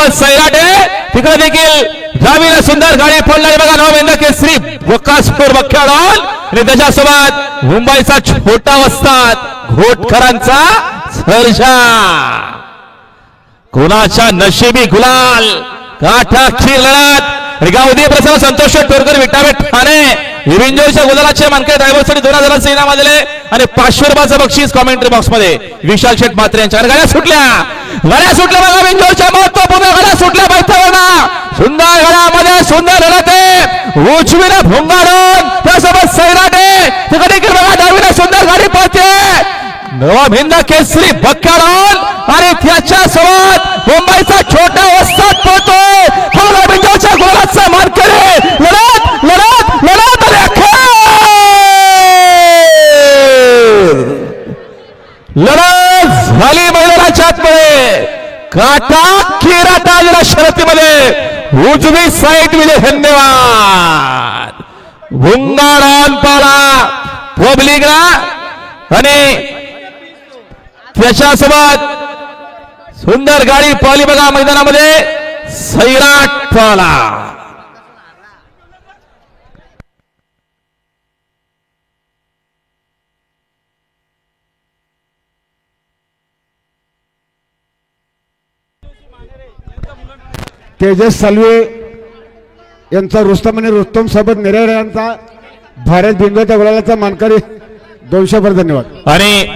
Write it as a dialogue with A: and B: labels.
A: त्यासोबत सैराटे तिकडे देखील जावीला सुंदर गाडी फोडणारी बघा नवविंद केसरी वकासपूर बख्याडॉल आणि त्याच्यासोबत मुंबईचा छोटा वस्तात घोटकरांचा सर्जा. कोणाच्या नशिबी गुलाल काठा खीर लढत आणि गावदी प्रसन्न संतोष टोरकर विटावे ठाणे विंजोरच्या गुलालाचे मानके ड्रायव्हरसाठी दोन हजारांचे इनाम आलेले आणि पाचशे रुपयाचं बक्षीस कॉमेंट्री बॉक्समध्ये विशाल शेठ मात्रे यांच्या. गाड्या सुटल्या. गाड्या सुटल्या बघा विंजोरच्या महत्त्वपूर्ण सुंदर घरामध्ये सुंदर लढते उजवीला भोंगाडून त्यासोबत सैराटे तिकडे बघा डावीला सुंदर गाडी पळते. नवभिंद केसरी बक्काडून आणि त्याच्या सोबत मुंबईचा छोटा वस्ताद पळतोय थोडा गोलाचा मानकरी. लढत लढत लढत आणि अखेर! लढत झाली मैदानाच्या आतमध्ये. काटा किरा ताजला शर्यतीमध्ये. उजवी साईड विजय धन्यवाद. भुंगारान पाला पब्लिकला आणि त्याच्यासोबत सुंदर गाडी पाली बघा मैदानामध्ये सैराट पाला.
B: तेजस सालवे यांचा रुस्तम आणि रुस्तम सोबत निरेड यांचा भारत बिंगोच्या गुलालाचा मानकरी. दोनशे पर धन्यवाद.
A: आणि